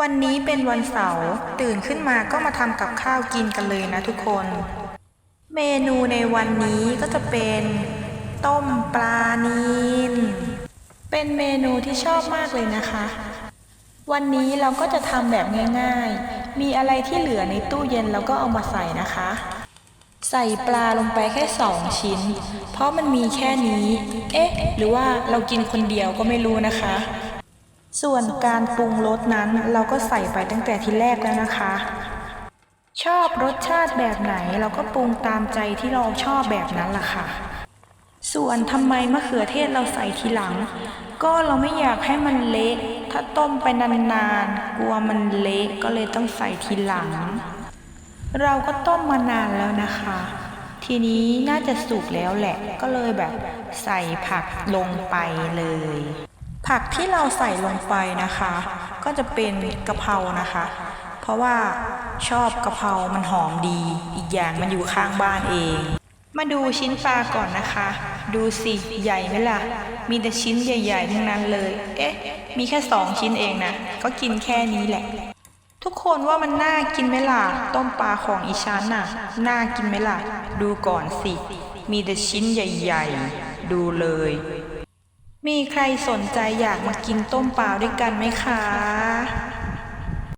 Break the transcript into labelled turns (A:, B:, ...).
A: วันนี้เป็นวันเสาร์ตื่นขึ้นมาก็มาทำกับข้าวกินกันเลยนะทุกคน เมนูในวันนี้ก็จะเป็น ต้มปลานิลเป็นเมนูที่ชอบมากเลยนะคะ วันนี้เราก็จะทำแบบง่ายๆ มีอะไรที่เหลือในตู้เย็นเราก็เอามาใส่นะคะ ใส่ปลาลงไปแค่สองชิ้น เพราะมันมีแค่นี้ เอ๊ะ หรือว่าเรากินคนเดียวก็ไม่รู้นะคะ ส่วนการปรุงรสนั้นเราก็ใส่ไปตั้งแต่ทีแรกแล้วนะคะ ชอบรสชาติแบบไหนเราก็ปรุงตามใจที่เราชอบแบบนั้นล่ะค่ะ ส่วนทำไมมะเขือเทศเราใส่ทีหลัง ก็เราไม่อยากให้มันเละ ถ้าต้มไปนานๆ กลัวมันเละก็เลยต้องใส่ทีหลัง เราก็ต้มมานานแล้วนะคะ ทีนี้น่าจะสุกแล้วแหละ ก็เลยแบบใส่ผักลงไปเลย ผักที่เราใส่ลงไปนะคะ ก็จะเป็นกะเพรานะคะ เพราะว่าชอบกะเพรา มันหอมดี อีกอย่างมันอยู่ข้างบ้านเอง มาดูชิ้นปลาก่อนนะคะ ดูสิ ใหญ่ไหมล่ะ มีแต่ชิ้นใหญ่ๆทั้งนั้นเลย เอ๊ะ มีแค่สองชิ้นเองนะ ก็กินแค่นี้แหละ ทุกคนว่ามันน่ากินไหมล่ะ ต้มปลาของอีชันน่ะ น่ากินไหมล่ะ ดูก่อนสิ มีแต่ชิ้นใหญ่ ๆ ดูเลย มีใครสนใจอยากมากินต้มปลาด้วยกันไหมคะ